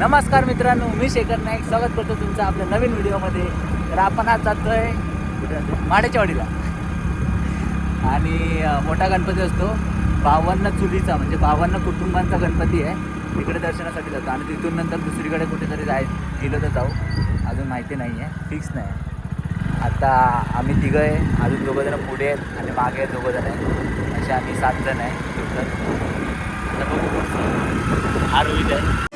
नमस्कार मित्रांनो मी शेखर नाईक. स्वागत करतो तुमचं आपल्या नवीन व्हिडिओमध्ये. तर आपण आज जातोय आहे जातोय वाडीला. आणि मोठा गणपती असतो. बावन्न चुलीचा म्हणजे बावन्न कुटुंबांचा गणपती आहे. तिकडे दर्शनासाठी जातो. आणि तिथून नंतर दुसरीकडे कुठेतरी जाय गेलो तर जाऊ. अजून माहिती नाही आहे फिक्स नाही. आहे आता आम्ही तिघं आहे. अजून दोघंजणं पुढे आहेत आणि मागे आहेत दोघंजण आहेत. असे आम्ही सात जण आहे टोटल. आता बघू हा रोहित आहे.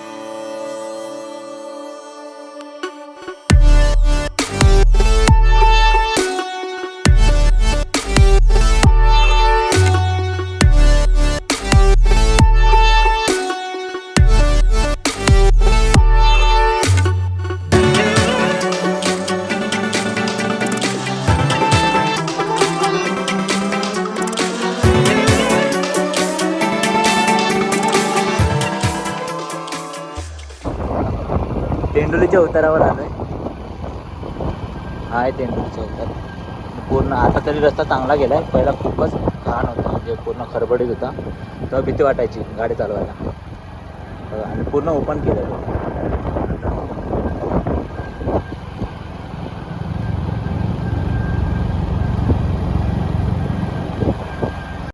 तेंडुलीच्या उतारावर आलोय. हा आहे तेंडुलीचा उतार पूर्ण आता तरी रस्ता चांगला गेला आहे पहिला खूपच घाण होता. म्हणजे पूर्ण खरबडीत होता. तेव्हा भीती वाटायची गाडी चालवायला. आणि पूर्ण ओपन केलं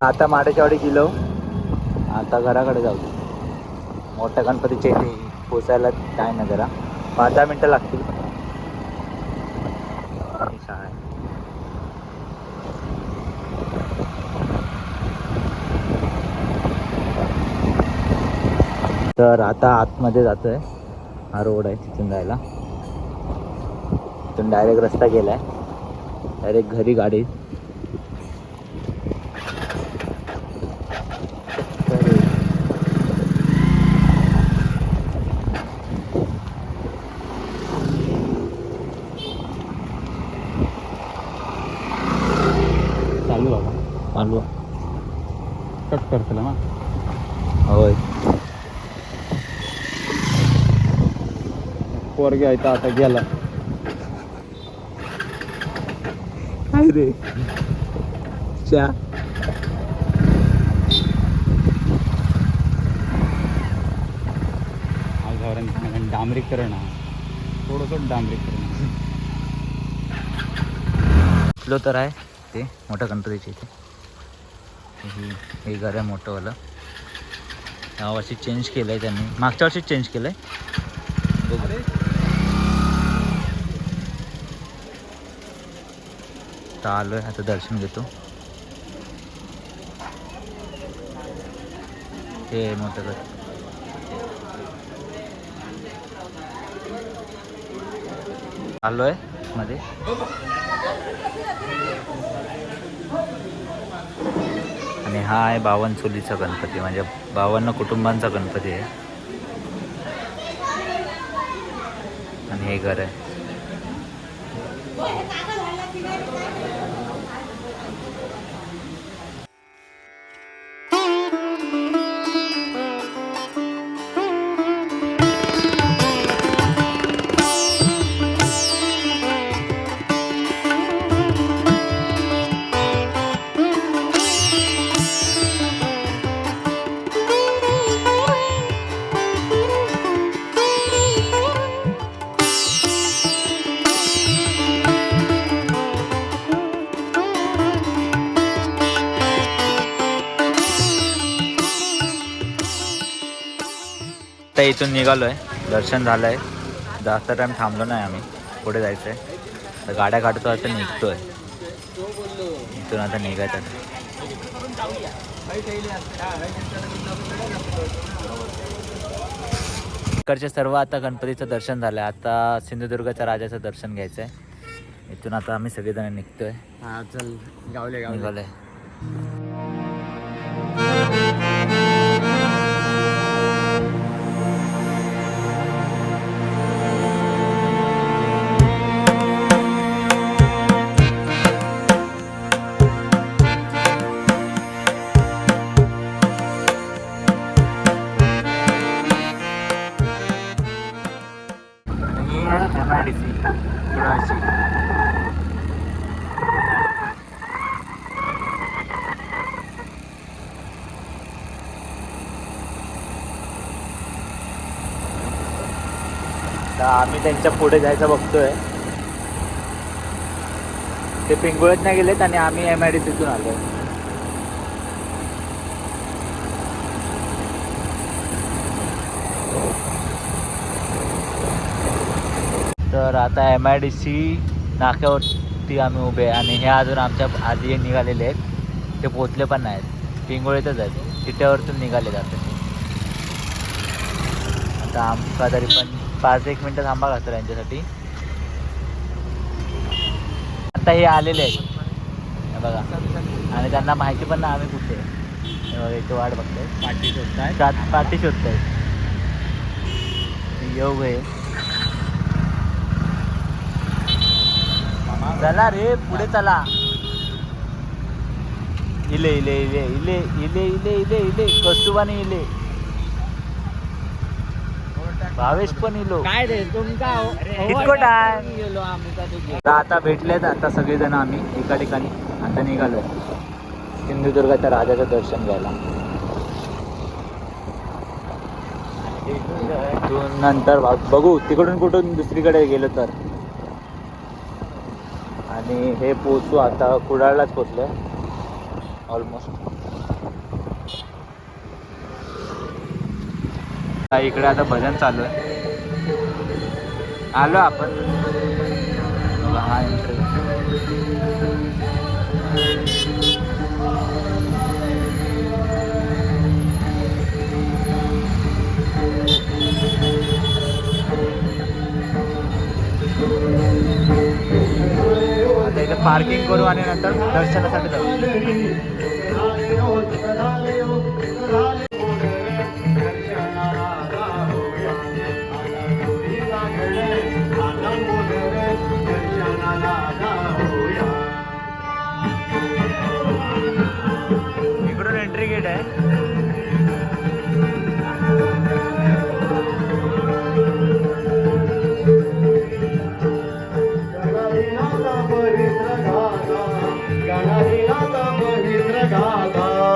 आता माडेच्यावाडी गेलो. आता घराकडे जाऊ. मोठ्या गणपतीच्या इथे पोचायला काय ना जरा. पाच दहा मिनटं लागतील. तर आता आतमध्ये जातोय. हा रोड आहे तिथून जायला. तिथून डायरेक्ट रस्ता गेलाय. डायरेक्ट घरी गाडी तर चालू बाबा. चालू कट करतला ना? होय. पोरगे आहे आता गेला. काय रे? चा आज डांबरीकरण थोडंसं डांबरीकरण तर आहे. ते मोठ्या गणपतीचे इथे. हे हे घर आहे मोठंवालं. या वर्षी चेंज केलं आहे त्यांनी. मागच्या वर्षी चेंज केलं आहे बघू तर आलो आहे आता दर्शन घेतो. हे आहे मोठं घर. आलो आहे मध्ये आणि हा आहे बावन चुलीचा गणपती म्हणजे बावन्न कुटुंबांचा गणपती आहे. आणि हे घर आहे. आता इथून निघालो आहे दर्शन झालं आहे जास्त टाईम थांबलो नाही आम्ही. पुढे जायचं आहे तर गाड्या काढतो आता निघतो आहे इथून आता निघायचं. इकडचे सर्व आता गणपतीचं दर्शन झालं आहे आता सिंधुदुर्गाच्या राजाचं दर्शन घ्यायचं आहे इथून आता आम्ही सगळेजण निघतोय. हा चल. गावले गावले. तर आम्ही त्यांच्या पुढे जायचं बघतोय. ते पिंगुळत नाही गेलेत आणि आम्ही एम आय डी सीतून आलो तर आता एम आय डी सी नाक्यावरती आम्ही उभे आहे आणि हे अजून आमच्या आधी निघालेले आहेत. ते पोचले पण नाहीत. पिंगोळीतच आहेत. तिट्यावरतून निघाले जातात आता आमचा तरी पण पाच एक मिनटं थांबा लागतं यांच्यासाठी. आता हे आलेले आहेत. बघा. आणि त्यांना माहिती पण नाही आम्ही कुठे इथे वाट बघतोय. पाठी शोधताय? सात पाठी शोधताय. योग आहे. चला रे पुढे चला. इले इले इले इले इले इले इले इले कस्तुबाने इले. भावेश पण इलो काय रे तुमका कितकोट आहे? आता भेटलेत आता सगळेजण आम्ही एका ठिकाणी. आता निघालोय. सिंधुदुर्गाच्या राजाचं दर्शन घ्यायला. नंतर बघ- तिकडून कुठून दुसरीकडे गेलो तर. आणि हे पोचू आता कुडाळलाच पोचलोय. ऑलमोस्ट इकडे आता भजन चालू आहे. आलो आपण. हा पार्किंग करू आणि नंतर दर्शनासाठी जाऊ. राधा।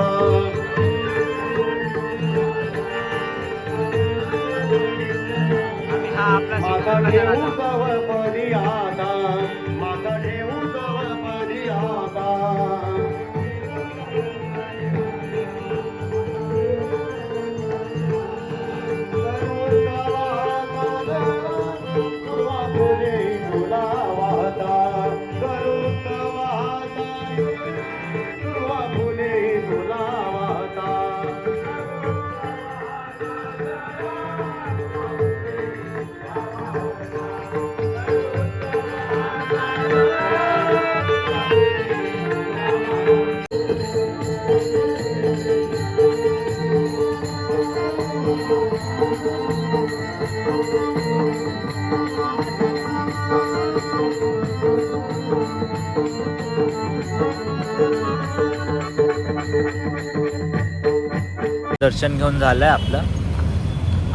दर्शन घेऊन झालं आहे आपलं.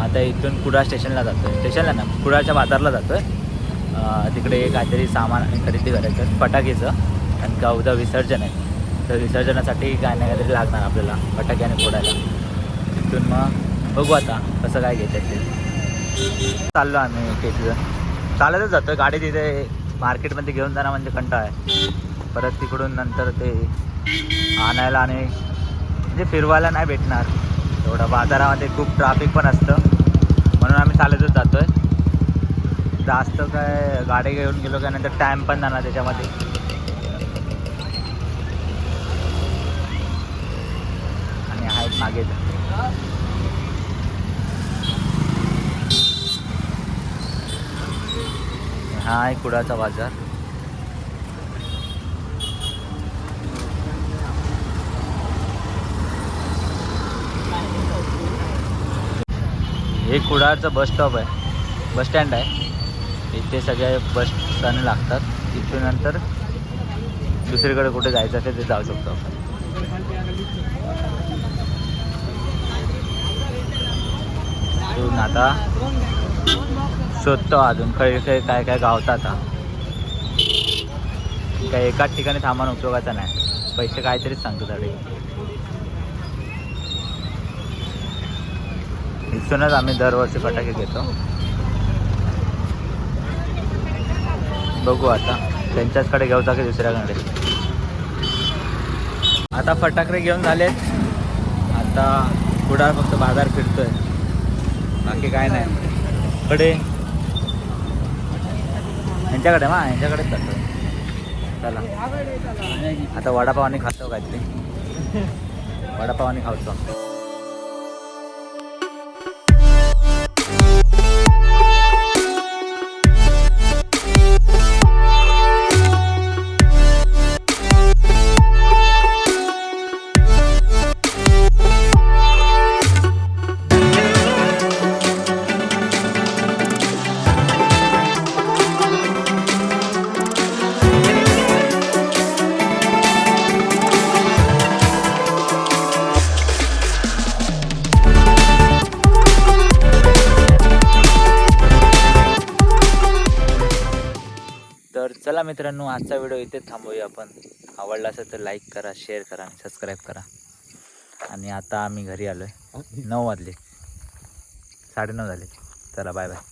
आता इथून कुडाळ स्टेशनला जातो आहे स्टेशनला ना कुडाळच्या बाजारला जातो आहे तिकडे काहीतरी सामान खरेदी करायचं फटाकेचं. आणि का उद्या विसर्जन आहे. तर विसर्जनासाठी काय नाही काहीतरी लागणार आपल्याला फटाक्याने फोडायला. तिथून मग बघू आता कसं काय घ्यायचं ते. चाललो आम्ही तिथं चालतच जातो गाडी तिथे मार्केटमध्ये घेऊन जाणं म्हणजे कंटाळ आहे. परत तिकडून नंतर ते आणायला आणि म्हणजे फिरवायला नाही भेटणार. एवढं बाजारामध्ये खूप ट्राफिक पण असतं. म्हणून आम्ही चालतच जातो आहे जास्त काय गाडी घेऊन गेलो काय नंतर टाईम पण जाणार त्याच्यामध्ये आणि आहेत मागे हा आहे कुडाचा बाजार. हे कुडाळचं बस स्टॉप आहे. बस स्टँड आहे. इथे सगळ्या बस स्थाने लागतात. तिथून नंतर दुसरीकडे कुठे जायचं असेल ते जाऊ शकतो आपण. तिथून आता शोधतो अजून खळी खळी काय काय गावतं आता. काय एकाच ठिकाणी थांबण उपयोगाचा नाही. पैसे काहीतरीच सांगतो तरी इथूनच आम्ही दरवर्षी फटाके घेतो. बघू आता. त्यांच्याचकडे घेऊचा की दुसऱ्याकडे. आता फटाकडे घेऊन झालेत. आता पुढार फक्त बाजार फिरतोय. बाकी काय नाही. कडे यांच्याकडे मा यांच्याकडेच जातो. चला. आता वडापाव आणि खातो काहीतरी. वडापाव आणि खावतो चला मित्रांनो आजचा व्हिडिओ इथे थांबवूया आपण. आवडला असेल तर लाईक करा शेअर करा आणि सबस्क्राईब करा. आणि आता आम्ही घरी आलो आहे नऊ वाजले. साडेनऊ झाले. चला बाय बाय